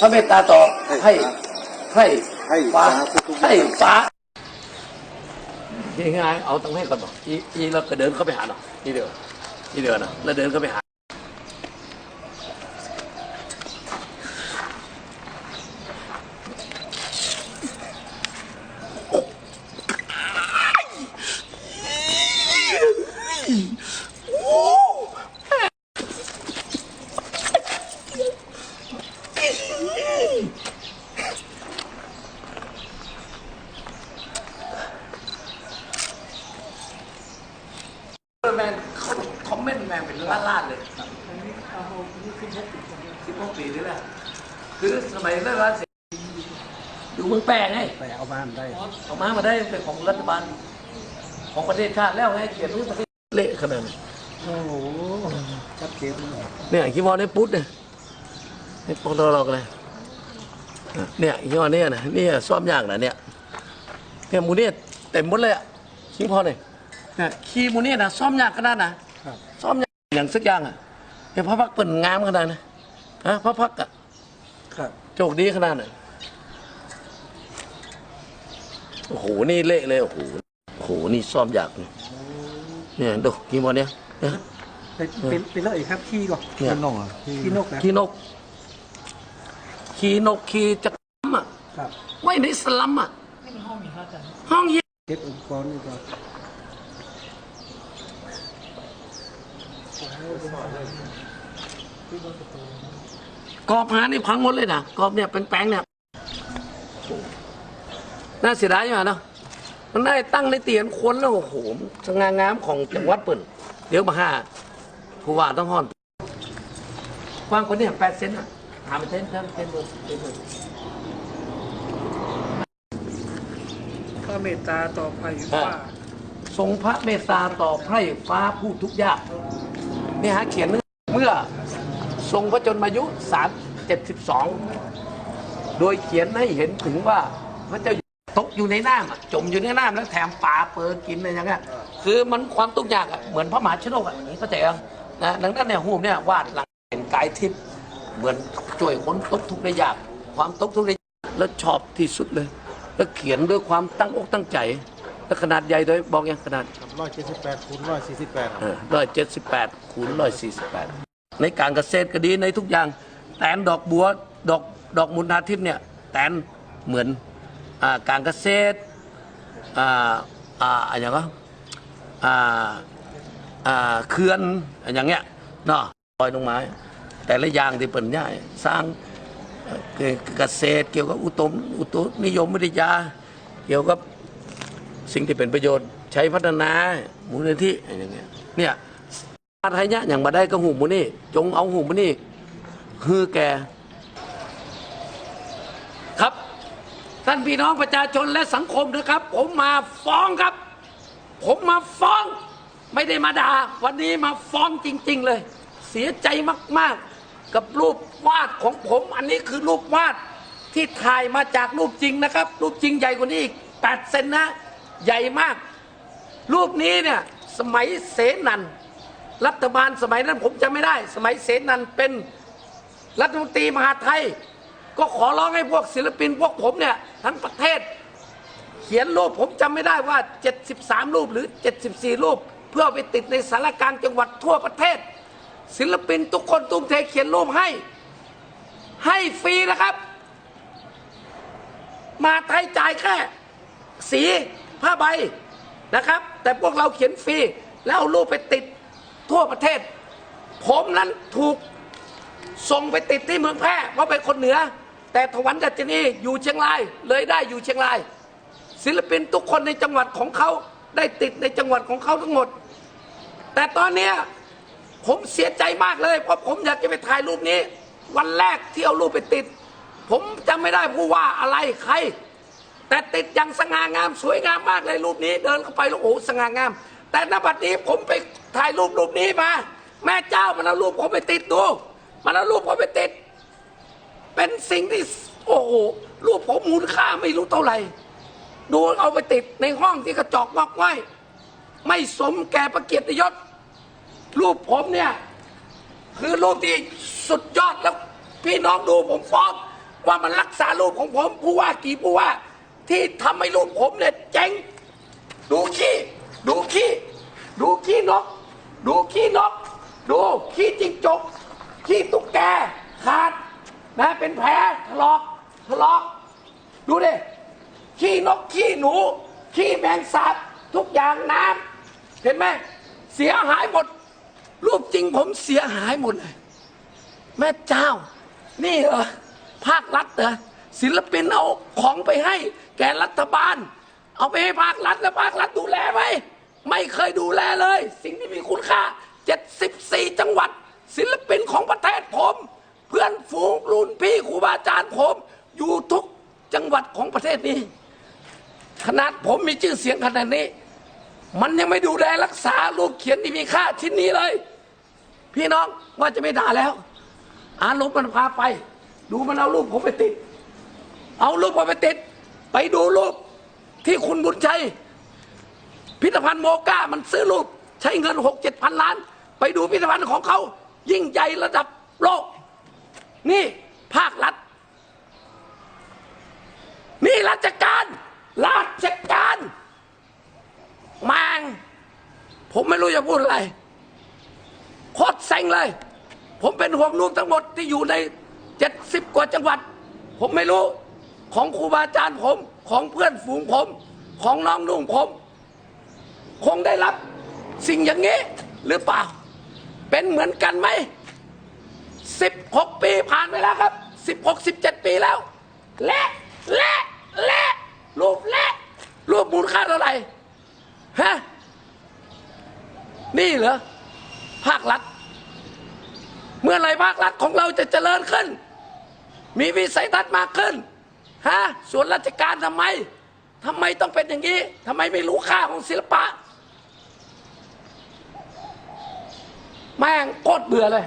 พระเมตตาต่อให้ให้ให้ฟ้าฟ้าทุกๆให้ฟ้ายังไงเอาตังค์ให้ก่อนบอกอีอีแล้วก็เดินเข้าไปหาหน่อยนี่เดียวนี่เดียวนะแล้วเดินเข้าไปหา แมนเขาคอมเมนต์แมนเป็นล้านล้านๆเลยสิบหกปีนี่แหละคือสมัยเรื่องร้านเสร็จอยู่เมืองแปรไงไปเอาบ้านได้ออกมามาได้เป็นของรัฐบาลของประเทศชาติแล้วไงเขียนไว้ประเทศเละขนาดนี้โอ้โหชัดเจนเลยเนี่ยคิดว่าในปุ๊ดเนี่ยในปตลกันเลยเนี่ยคิดว่าเนี่ยนะเนี่ยซ่อมยากนะเนี่ยเนี่ยหมูเนี่ยเต็มหมดเลยอะคิดพอเนี่ย เนี่ยขี้หมูเนี่ยนะซ่อมยากขนาดนะครับซ่อมยากอย่างสักอย่างอะเนี่ยพระพักตร์เปิ่นงามขนาดนะฮะพระพักตร์อะครับโชคดีขนาดไหนโอ้โหนี่เละเลยโอ้โหโอ้โหนี่ซ่อมยากเนี่ยเนี่ยดูกี่โมงเนี่ยเนี่ยเป็นเป็นเป็นแล้วอีกครับขี้ก่อนเนี่ยขี้นกเหรอขี้นกนะขี้นกขี้นกขี้จักรอะครับไว้ในสลัมอะห้องเย็นเก็บอุปกรณ์นี่ก่อน กอบหานี่พังหมดเลยนะกอบเนี่ยเป็นแป้งเนี่ยน่าเสียดายอยู่เนาะมันได้ตั้งในเตียนคนแล้วโอ้โหสง่างามของจังหวัดเปิ่นเดี๋ยวมาหาผู้ว่าต้องห้อนกว้างกว่านี้แปดเซนอะหาไปเซนเซนเซนดูเซนดูพระเมตตาต่อภัยฟ้าทรงพระเมตตาต่อไพร่ฟ้าผู้ทุกยาก นี่ฮะเขียนเมื่อทรงพระชนมายุสามเจ็ดสิบสองโดยเขียนให้เห็นถึงว่าพระเจ้าตกอยู่ในน้ำจมอยู่ในน้ำแล้วแถมปลาเปิดกินอะไรอย่างเงี้ยคือมันความทุกข์ยากอะเหมือนพระมหาชนกอะนี่ก็แต่นะดังนั้นเนี่ยหูปเนี่ยวาดหลังเห็นกายทิพย์เหมือนช่วยคนตกทุกข์ได้ยาก ความตกทุกข์ได้ยากแล้วชอบที่สุดเลย แล้วเขียนด้วยความตั้งอกตั้งใจ แล้วขนาดใหญ่ด้วยบอกยังขนาดร้อยเจ็ดสิบแปดคูณร้อยสี่สิบแปดร้อยเจ็ดสิบแปดคูณร้อยสี่สิบแปดในการเกษตรก็ดีในทุกอย่างแตนดอกบัวดอกดอกมุนาทิพย์เนี่ยแตนเหมือนอาการเกษตรอ่าอ่าอะไรอย่างเงี้ยอ่าอ่าเขื่อนอะไรอย่างเงี้ยเนาะลอยลงมาแต่ละอย่างที่เปิ่นเนี่ยสร้างเอ่อเกษตรเกี่ยวกับอุตมอุตุนิยมวิทยา เกี่ยวกับ สิ่งที่เป็นประโยชน์ใช้พัฒนามูลนิธิอย่างเงี้ยเนี่ยอาไทยเนี่ยอย่างมาได้ก็หูมูนี่ จงเอาหูมูนี่ฮือแก ครับ ท่านพี่น้องประชาชนและสังคมนะครับ ผมมาฟ้องครับ ผมมาฟ้อง ไม่ได้มาด่าวันนี้มาฟ้องจริง ๆ เลย เสียใจมาก ๆ กับรูปวาดของผม อันนี้คือรูปวาดที่ถ่ายมาจากรูปจริงนะครับ รูปจริงใหญ่กว่านี้อีก8เซนนะ ใหญ่มาก รูปนี้เนี่ยสมัยเสนันรัฐบาลสมัยนั้นผมจำไม่ได้ สมัยเสนันเป็นรัฐมนตรีมหาไทย ก็ขอร้องให้พวกศิลปินพวกผมเนี่ยทั้งประเทศ เขียนรูปผมจำไม่ได้ว่า 73 รูปหรือ 74 รูป เพื่อไปติดในสารกลางจังหวัดทั่วประเทศ ศิลปินทุกคนตุ้มเทเขียนรูปให้ ให้ฟรีนะครับ มาไทยจ่ายแค่สี ผ้าใบนะครับ แต่พวกเราเขียนฟรีแล้วเอารูปไปติดทั่วประเทศ ผมนั้นถูกส่งไปติดที่เมืองแพร่เพราะเป็นคนเหนือ แต่ถวันดัชนีอยู่เชียงราย เลยได้อยู่เชียงราย ศิลปินทุกคนในจังหวัดของเขาได้ติดในจังหวัดของเขาทั้งหมด แต่ตอนนี้ผมเสียใจมากเลย เพราะผมอยากจะไปถ่ายรูปนี้ วันแรกที่เอารูปไปติด ผมจำไม่ได้ผู้ว่าอะไรใคร แต่ติดอย่างสง่างามสวยงามมากเลยรูปนี้ เดินเข้าไปแล้วโอ้สง่างาม แต่ณบัดนี้ผมไปถ่ายรูปรูปนี้มา แม่เจ้ามันเอารูปผมไปติดดูมันเอารูปผมไปติด เป็นสิ่งที่โอ้โหรูปผมมูลค่าไม่รู้เท่าไหร่ดูเอาไปติดในห้องที่กระจอกงอกไว้ไม่สมแก่ประเกียรติยศ รูปผมเนี่ย คือรูปที่สุดยอดแล้ว พี่น้องดูผมฟ้องว่ามันรักษารูปของผมผู้ว่ากี่ผู้ว่า ที่ทำให้รูปผมเนี่ยเจ๊งดูขี้ดูขี้ดูขี้นก ดูขี้นก ดูขี้จิ้งจกขี้ตุ๊กแกขาดนะเป็นแผลถลอกถลอก ดูดิขี้นกขี้หนู ขี้แมงสาบทุกอย่างน้ำเห็นไหมเสียหายหมด รูปจริงผมเสียหายหมดเลย แม่เจ้า นี่เหรอภาครัฐเหรอ ศิลปินเอาของไปให้ แก่รัฐบาล เอาไปให้ภาครัฐแล้วภาครัฐดูแลไหมไม่เคยดูแลเลย สิ่งที่มีคุณค่า 74 จังหวัด ศิลปินของประเทศผม เพื่อนฝูงรุ่นพี่ครูบาอาจารย์ผม อยู่ทุกจังหวัดของประเทศนี้ ขนาดผมมีชื่อเสียงขนาดนี้ มันยังไม่ดูแลรักษารูปเขียนที่มีค่าชิ้นนี้เลย พี่น้องว่าจะไม่ด่าแล้ว อารมณ์มันพาไป ดูมันเอารูปผมไปติด เอารูปผมไปติด ไปดูรูปที่คุณบุญชัย พิพิธภัณฑ์โมก้ามันซื้อรูป ใช้เงินหกเจ็ดพันล้าน ไปดูพิพิธภัณฑ์ของเขา ยิ่งใหญ่ระดับโลก นี่ภาครัฐ นี่ราชการราชการมางผมไม่รู้จะพูดอะไรโคตรเซ็งเลย ผมเป็นห่วงลูกทั้งหมดที่อยู่ในเจ็ดสิบกว่าจังหวัด ผมไม่รู้ ของครูบาอาจารย์ผม ของเพื่อนฝูงผม ของน้องนุ่งผม คงได้รับสิ่งอย่างนี้หรือเปล่า เป็นเหมือนกันไหมสิบหกปีผ่านไปแล้วครับสิบหกสิบเจ็ดปีแล้ว และและและรูปและรูปมูลค่าเท่าไหร่ฮะนี่เหรอภาครัฐ เมื่อไหรภาครัฐของเราจะเจริญขึ้น มีวิสัยทัศน์มากขึ้น ฮะส่วนราชการทำไมทำไมต้องเป็นอย่างนี้ทำไมไม่รู้ค่าของศิลปะ แม่งโคตรเบื่อเลย